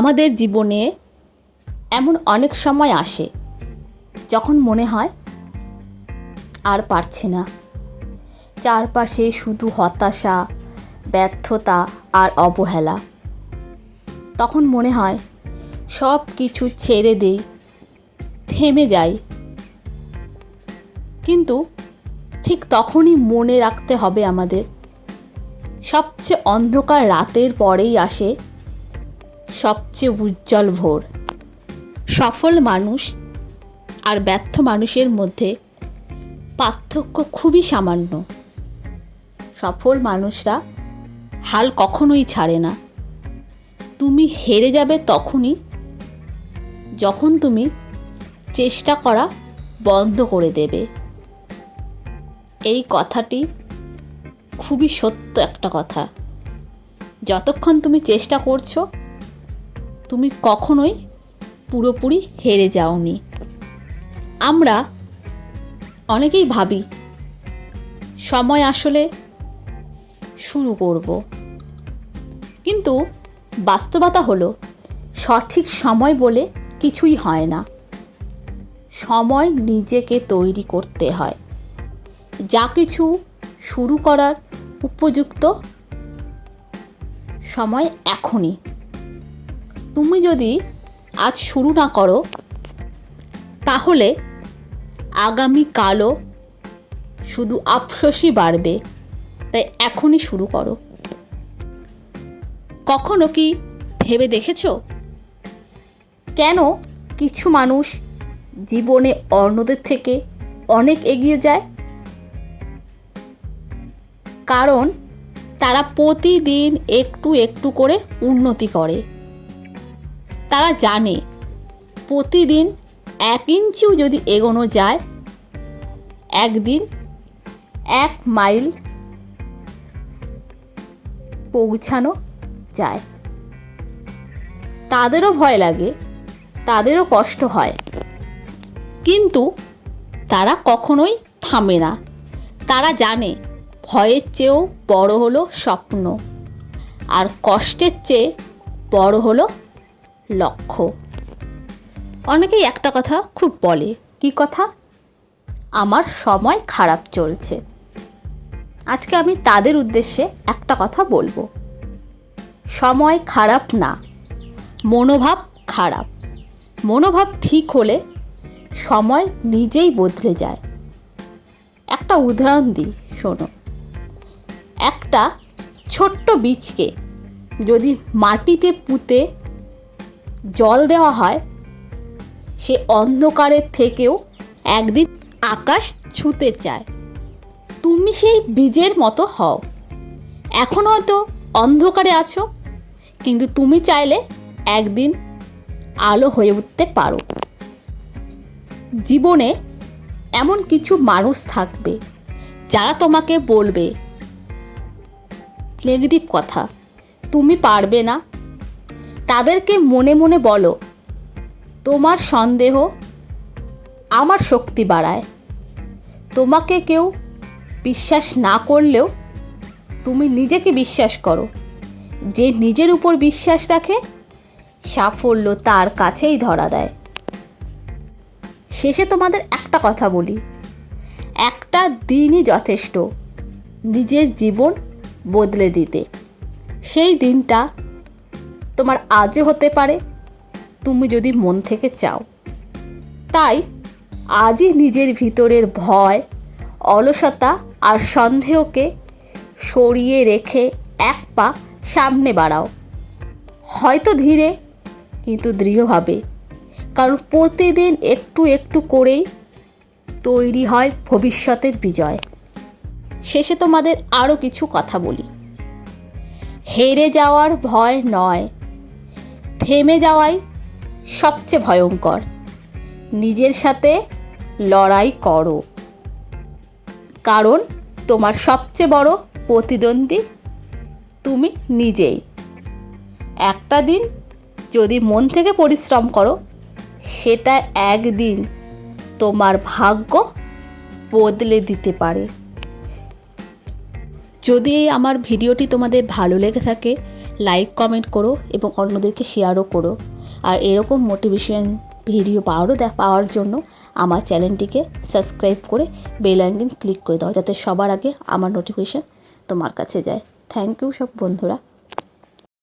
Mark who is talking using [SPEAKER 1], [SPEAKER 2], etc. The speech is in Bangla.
[SPEAKER 1] আমাদের জীবনে এমন অনেক সময় আসে যখন মনে হয় আর পারছি না। চারপাশে শুধু হতাশা, ব্যর্থতা আর অবহেলা। তখন মনে হয় সব কিছু ছেড়ে দেই, থেমে যাই। কিন্তু ঠিক তখনই মনে রাখতে হবে আমাদের। সবচেয়ে অন্ধকার রাতের পরেই আসে সবচেয়ে উজ্জ্বল ভোর। সফল মানুষ আর ব্যর্থ মানুষের মধ্যে পার্থক্য খুবই সামান্য। সফল মানুষরা হাল কখনোই ছাড়ে না। তুমি হেরে যাবে তখনই যখন তুমি চেষ্টা করা বন্ধ করে দেবে। এই কথাটি খুবই সত্য একটা কথা। যতক্ষণ তুমি চেষ্টা করছ তুমি কখনোই পুরোপুরি হেরে যাওনি। আমরা অনেকেই ভাবি, সময় আসলে শুরু করব। কিন্তু বাস্তবতা হলো, সঠিক সময় বলে কিছুই হয় না। সময় নিজেকে তৈরি করতে হয়। যা কিছু শুরু করার উপযুক্ত সময় এখনই। তুমি যদি আজ শুরু না করো, তাহলে আগামীকালও শুধু আফসোসই বাড়বে। তাই এখনই শুরু করো। কখনো কি ভেবে দেখেছ? কেন কিছু মানুষ জীবনে অন্যদের থেকে অনেক এগিয়ে যায়? কারণ তারা প্রতিদিন একটু একটু করে উন্নতি করে। তারা জানে। প্রতিদিন এক ইঞ্চিও যদি এগোনো যায়, একদিন এক মাইল পৌঁছানো যায়। তাদেরও ভয় লাগে, তাদেরও কষ্ট হয়। কিন্তু তারা কখনোই থামে না। তারা জানে, ভয়ের চেয়েও বড় হলো স্বপ্ন। আর কষ্টের চেয়ে বড় হলো লক্ষ্য। অনেকেই একটা কথা খুব বলে, কি কথা? আমার সময় খারাপ চলছে। আজকে আমি তাদের উদ্দেশ্যে একটা কথা বলব। সময় খারাপ না, মনোভাব খারাপ। মনোভাব ঠিক হলে সময় নিজেই বদলে যায়। একটা উদাহরণ দিই, শোনো। একটা ছোট্ট বীজকে যদি মাটিতে পুঁতে জল দেওয়া হয়, সে অন্ধকারের থেকেও একদিন আকাশ ছুঁতে চায়। তুমি সেই বীজের মতো হও। এখন হয়তো অন্ধকারে আছো, কিন্তু তুমি চাইলে একদিন আলো হয়ে উঠতে পারো। জীবনে এমন কিছু মানুষ থাকবে, যারা তোমাকে বলবে নেগেটিভ কথা। তুমি পারবে না তাদেরকে মনে মনে বলো, তোমার সন্দেহ আমার শক্তি বাড়ায়। তোমাকে কেউ বিশ্বাস না করলেও তুমি নিজেকে বিশ্বাস করো। যে নিজের উপর বিশ্বাস রাখে, সাফল্য তার কাছেই ধরা দেয়। শেষে তোমাদের একটা কথা বলি। একটা দিনই যথেষ্ট নিজের জীবন বদলে দিতে। সেই দিনটা তোমার আজও হতে পারে। তুমি যদি মন থেকে চাও। তাই আজই নিজের ভিতরের ভয়, অলসতা আর সন্দেহকে সরিয়ে রেখে এক পা সামনে বাড়াও। হয়তো ধীরে, কিন্তু দৃঢ়ভাবে। কারণ প্রতিদিন একটু একটু করেই তৈরি হয় ভবিষ্যতের বিজয়। শেষে তোমাদের আরও কিছু কথা বলি। হেরে যাওয়ার ভয় নয়। থেমে যাওয়াই সবচেয়ে ভয়ঙ্কর। নিজের সাথে লড়াই করো। কারণ তোমার সবচেয়ে বড় প্রতিদ্বন্দ্বী তুমি নিজেই। একটা দিন যদি মন থেকে পরিশ্রম করো, সেটা একদিন তোমার ভাগ্য বদলে দিতে পারে। যদি আমার ভিডিওটি তোমাদের ভালো লেগে থাকে লাইক কমেন্ট করো এবং অন্যদেরকে শেয়ারও করো। আর এরকম মোটিভেশন ভিডিও পাওয়ারও পাওয়ার জন্য আমার চ্যানেলটিকে সাবস্ক্রাইব করে বেল আইকন ক্লিক করে দাও, যাতে সবার আগে আমার নোটিফিকেশান তোমার কাছে যায়। থ্যাংক ইউ সব বন্ধুরা।